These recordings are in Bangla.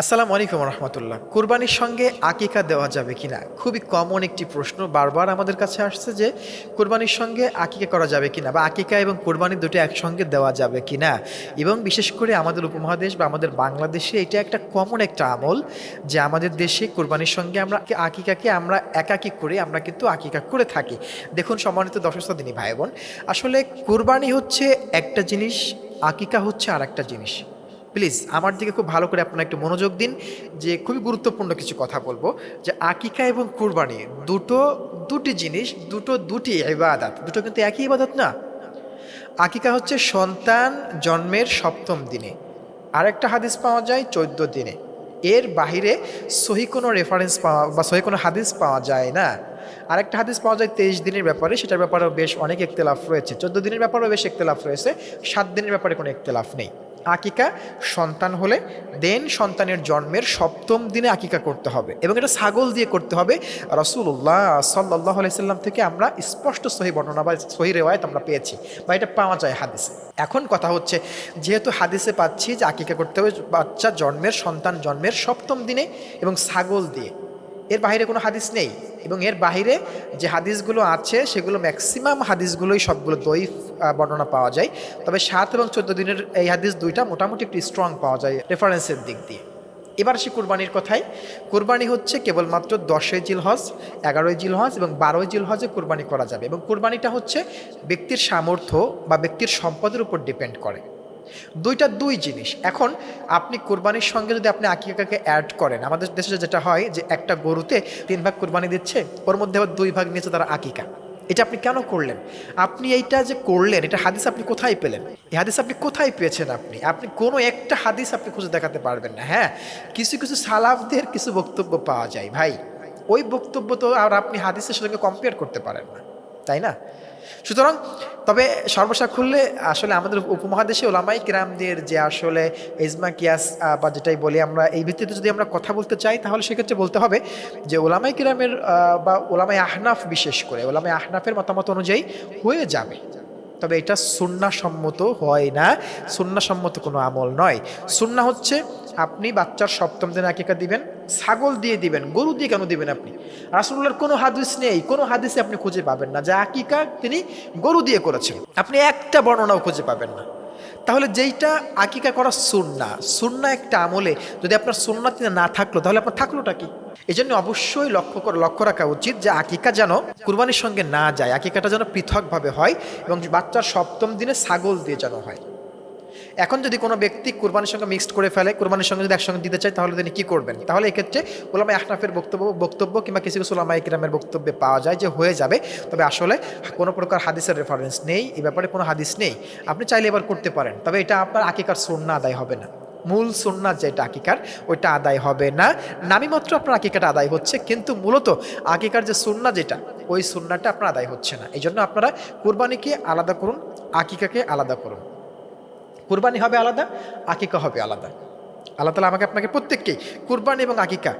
আসসালামু আলাইকুম রহমতুল্লাহ। কোরবানির সঙ্গে আকিকা দেওয়া যাবে কিনা? খুবই কমন একটি প্রশ্ন, বারবার আমাদের কাছে আসছে যে, কোরবানির সঙ্গে আকিকা করা যাবে কি না বা আকিকা এবং কোরবানি দুটো একসঙ্গে দেওয়া যাবে কিনা? এবং বিশেষ করে আমাদের উপমহাদেশ বা আমাদের বাংলাদেশে এটা একটা কমন একটা আমল যে, আমাদের দেশে কোরবানির সঙ্গে আমরা আকিকাকে আমরা একাকি করে আমরা কিন্তু আকিকা করে থাকি। দেখুন সম্মানিত দর্শক দিনী ভাই বোন, আসলে কোরবানি হচ্ছে একটা জিনিস, আকিকা হচ্ছে আর একটা জিনিস। প্লিজ আমার দিকে খুব ভালো করে আপনারা একটু মনোযোগ দিন যে খুবই গুরুত্বপূর্ণ কিছু কথা বলব, যে আকিকা এবং কুরবানি দুটো, দুটি জিনিস, দুটো, দুটি ইবাদত, দুটো কিন্তু একই ইবাদত না। আকিকা হচ্ছে সন্তান জন্মের সপ্তম দিনে। আরেকটা হাদিস পাওয়া যায় চোদ্দ দিনে। এর বাহিরে সহি কোনো রেফারেন্স পাওয়া বা সহি কোনো হাদিস পাওয়া যায় না। আরেকটা হাদিস পাওয়া যায় তেইশ দিনের ব্যাপারে, সেটার ব্যাপারেও বেশ অনেক একতেলাফ রয়েছে। চোদ্দ দিনের ব্যাপারেও বেশ একতেলাফ রয়েছে, সাত দিনের ব্যাপারে কোনো একতেলাফ নেই। আকিকা সন্তান হলে দেন সন্তানের জন্মের সপ্তম দিনে আকিকা করতে হবে এবং এটা ছাগল দিয়ে করতে হবে। রসুল্লাহ সাল্লাহ আলাইসাল্লাম থেকে আমরা স্পষ্ট সহি বর্ণনা বা সহি রেওয়ায়ত আমরা পেয়েছি বা এটা পাওয়া যায় হাদিসে। এখন কথা হচ্ছে, যেহেতু হাদিসে পাচ্ছি যে আকিকা করতে হবে বাচ্চা জন্মের, সন্তান জন্মের সপ্তম দিনে এবং ছাগল দিয়ে। এর বাইরে কোনো হাদিস নেই। এবং এর বাইরে যে হাদিসগুলো আছে সেগুলো ম্যাক্সিমাম হাদিসগুলোই সবগুলো আহ, বর্ণনা পাওয়া যায়। তবে সাত এবং চোদ্দ দিনের এই হাদিস দুইটা মোটামুটি একটু স্ট্রং পাওয়া যায় রেফারেন্সের দিক দিয়ে। এবার আসি কুরবানির কথায়। কুরবানি হচ্ছে কেবলমাত্র দশই জিলহজ এগারোই জিলহজ এবং বারোই জিলহজে কোরবানি করা যাবে। এবং কোরবানিটা হচ্ছে ব্যক্তির সামর্থ্য বা ব্যক্তির সম্পদের উপর ডিপেন্ড করে। দুইটা দুই জিনিস। এখন আপনি কোরবানির সঙ্গে যদি আপনি আকিকাকে অ্যাড করেন, আমাদের দেশে যেটা হয় যে একটা গরুতে তিন ভাগ কোরবানি দিচ্ছে, ওর মধ্যে আবার দুই ভাগ নিয়েছে তারা আকিকা। এটা আপনি কেন করলেন? আপনি এইটা যে করলেন, এটা হাদিস আপনি কোথায় পেলেন? এই হাদিস আপনি কোথায় পেয়েছেন আপনি? আপনি কোনো একটা হাদিস আপনি খুঁজে দেখাতে পারবেন না হ্যাঁ? কিছু কিছু সালাফদের কিছু বক্তব্য পাওয়া যায়, ভাই। ওই বক্তব্য তো আর আপনি হাদিসের সঙ্গে কম্পেয়ার করতে পারেন না, তাই না? সুতরাং, তবে সর্বসাকুল্যে আসলে আমাদের উপমহাদেশে ওলামাই কিরামদের যে আসলে ইজমা, কিয়াস বা যেটাই বলি আমরা, এই ভিত্তিতে যদি আমরা কথা বলতে চাই, তাহলে সেক্ষেত্রে বলতে হবে যে ওলামাই কিরামের বা ওলামাই আহনাফ বিশেষ করে ওলামাই আহনাফের মতামত অনুযায়ী হয়ে যাবে। তবে এটা সুন্নাসম্মত হয় না। সুন্নাসম্মত কোনো আমল নয়। সুন্না হচ্ছে আপনি বাচ্চার সপ্তম দিনে আকিকা দিবেন, ছাগল দিয়ে দিবেন, গরু দিয়ে কেন দিবেন আপনি? রাসুল্লাহর কোনো হাদিস নেই, কোনো হাদিসে আপনি খুঁজে পাবেন না। যে আকিকা তিনি গরু দিয়ে করেছেন, আপনি একটা বর্ণনাও খুঁজে পাবেন না। তাহলে যেইটা আকিকা করা সুন্না সুন্না একটা আমলে যদি আপনার সুন্নাতে না থাকল, তাহলে আপনার থাকলোটা কি? এই জন্য অবশ্যই লক্ষ্য করে, লক্ষ্য রাখা উচিত যে আকিকা যেন কুরবানির সঙ্গে না যায়, আকিকাটা যেন পৃথকভাবে হয় এবং বাচ্চার সপ্তম দিনে ছাগল দিয়ে যেন হয়। এখন যদি কোনো ব্যক্তি কুরবানির সঙ্গে মিক্সড করে ফেলে, কুরবানির সঙ্গে যদি একসঙ্গে দিতে চায়, তাহলে তিনি কী করবেন? তাহলে এক্ষেত্রে ওলামা আহনাফের বক্তব্য বক্তব্য কিংবা কিছু কিছু ওলামা ইকরামের বক্তব্যে পাওয়া যায় যে হয়ে যাবে। তবে আসলে কোনো প্রকার হাদিসের রেফারেন্স নেই এই ব্যাপারে কোনো হাদিস নেই। আপনি চাইলে এবার করতে পারেন। তবে এটা আপনার আকিকার সন্না আদায় হবে না। মূল সুন্না যেটা আকিকার, ওইটা আদায় হবে না। নামি মাত্র আপনার আকিকাটা আদায় হচ্ছে, কিন্তু মূলত আকিকার যে সুন্না যেটা, ওই সুন্নাটা আপনার আদায় হচ্ছে না। এই জন্য আপনারা কুরবানিকে আলাদা করুন, আকিকাকে আলাদা করুন। কুরবানি হবে আলাদা, আকিকা হবে আলাদা। আল্লাহ তালা আমাকে, আপনাকে প্রত্যেককেই কুরবানি এবং আকিকা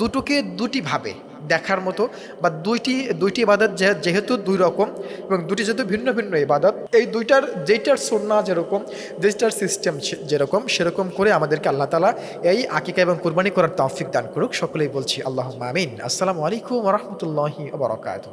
দুটোকে দুটিভাবে দেখার মতো বা দুইটি দুইটি ইবাদত যেহেতু দুই রকম এবং দুটি যেহেতু ভিন্ন ভিন্ন ইবাদত, এই দুইটার, যেইটার সন্না যেরকম, যেইটার সিস্টেম যেরকম, সেরকম করে আমাদেরকে আল্লাহ তালা এই আকিকা এবং কুরবানি করার তৌফিক দান করুক। সকলেই বলছি আল্লাহ আমিন। আসসালামু আলাইকুম রহমতুল্লাহি বরকাত